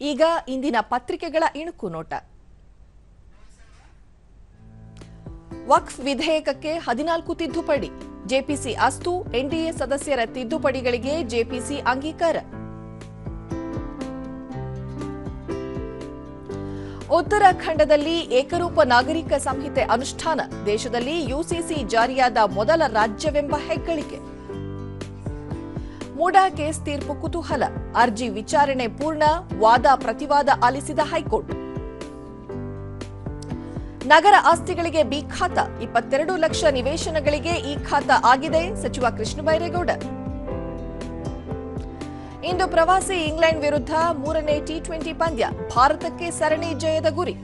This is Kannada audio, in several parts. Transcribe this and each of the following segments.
ಈಗ ಇಂದಿನ ಪತ್ರಿಕೆಗಳ ಇಣುಕು ನೋಟ. ವಕ್ಫ್ ವಿಧೇಯಕಕ್ಕೆ ಹದಿನಾಲ್ಕು ತಿದ್ದುಪಡಿ. ಜೆಪಿಸಿ ಅಸ್ತು, ಎನ್ಡಿಎ ಸದಸ್ಯರ ತಿದ್ದುಪಡಿಗಳಿಗೆ ಜೆಪಿಸಿ ಅಂಗೀಕಾರ. ಉತ್ತರಾಖಂಡದಲ್ಲಿ ಏಕರೂಪ ನಾಗರಿಕ ಸಂಹಿತೆ ಅನುಷ್ಠಾನ. ದೇಶದಲ್ಲಿ ಯುಸಿಸಿ ಜಾರಿಯಾದ ಮೊದಲ ರಾಜ್ಯವೆಂಬ ಹೆಗ್ಗಳಿಕೆ. ಮೂಡಾ ಕೇಸ್ ತೀರ್ಪು ಕುತೂಹಲ. ಅರ್ಜಿ ವಿಚಾರಣೆ ಪೂರ್ಣ, ವಾದ ಪ್ರತಿವಾದ ಆಲಿಸಿದ ಹೈಕೋರ್ಟ್. ನಗರ ಆಸ್ತಿಗಳಿಗೆ ಬಿ ಖಾತ. ಇಪ್ಪತ್ತೆರಡು ಲಕ್ಷ ನಿವೇಶನಗಳಿಗೆ ಈ ಖಾತ ಆಗಿದೆ, ಸಚಿವ ಕೃಷ್ಣ ಬೈರೇಗೌಡ. ಇಂದು ಪ್ರವಾಸಿ ಇಂಗ್ಲೆಂಡ್ ವಿರುದ್ಧ ಮೂರನೇ ಟಿ ಟ್ವೆಂಟಿ ಪಂದ್ಯ. ಭಾರತಕ್ಕೆ ಸರಣಿ ಜಯದ ಗುರಿ.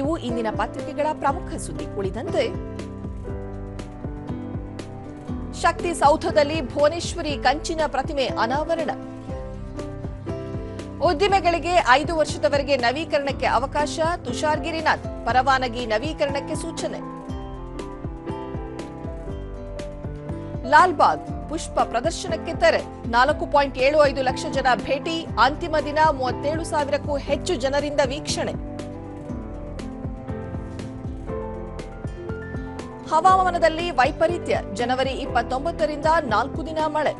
ಇವು ಇಂದಿನ ಪತ್ರಿಕೆಗಳ ಪ್ರಮುಖ ಸುದ್ದಿ. ಉಳಿದಂತೆ ಶಕ್ತಿ ಸೌಧದಲ್ಲಿ ಭುವನೇಶ್ವರಿ ಕಂಚಿನ ಪ್ರತಿಮೆ ಅನಾವರಣ. ಉದ್ದಿಮೆಗಳಿಗೆ ಐದು ವರ್ಷದವರೆಗೆ ನವೀಕರಣಕ್ಕೆ ಅವಕಾಶ ತುಷಾರ್ ಗಿರಿನಾಥ್ ಪರವಾನಗಿ ನವೀಕರಣಕ್ಕೆ ಸೂಚನೆ. ಲಾಲ್ಬಾಗ್ ಪುಷ್ಪ ಪ್ರದರ್ಶನಕ್ಕೆ ತೆರೆ, ನಾಲ್ಕು ಪಾಯಿಂಟ್ ಏಳು ಐದು ಲಕ್ಷ ಜನ ಭೇಟಿ, ಅಂತಿಮ ದಿನ ಮೂವತ್ತೇಳು ಸಾವಿರಕ್ಕೂ ಹೆಚ್ಚು ಜನರಿಂದ ವೀಕ್ಷಣೆ. ಹವಾಮಾನದಲ್ಲಿ ವೈಪರೀತ್ಯ. ಜನವರಿ ಇಪ್ಪತ್ತೊಂಬತ್ತರಿಂದ ನಾಲ್ಕು ದಿನ ಮಳೆ.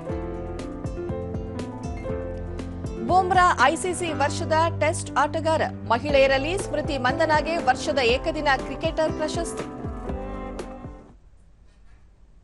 ಬೂಮ್ರಾ ಐಸಿಸಿ ವರ್ಷದ ಟೆಸ್ಟ್ ಆಟಗಾರ. ಮಹಿಳೆಯರಲ್ಲಿ ಸ್ಮೃತಿ ಮಂದನಾಗೆ ವರ್ಷದ ಏಕದಿನ ಕ್ರಿಕೆಟರ್ ಪ್ರಶಸ್ತಿ.